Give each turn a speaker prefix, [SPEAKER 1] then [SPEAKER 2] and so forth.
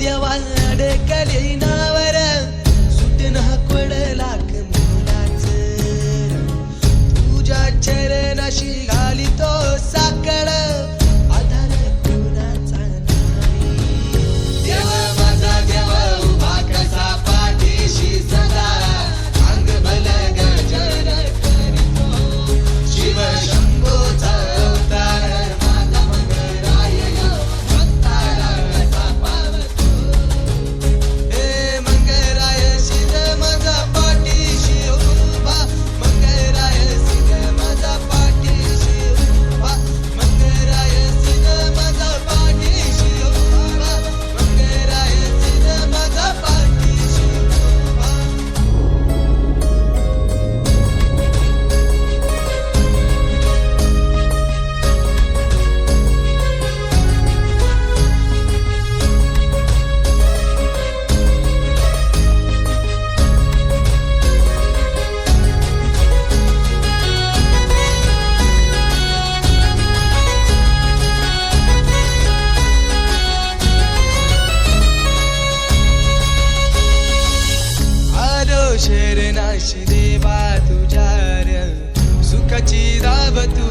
[SPEAKER 1] देवान अडकले नावर सुटना कोडला कमलाच तुझ्या चरणाशी घाली तो शरणाशी देवा तुझ्या सुखाची दाब तू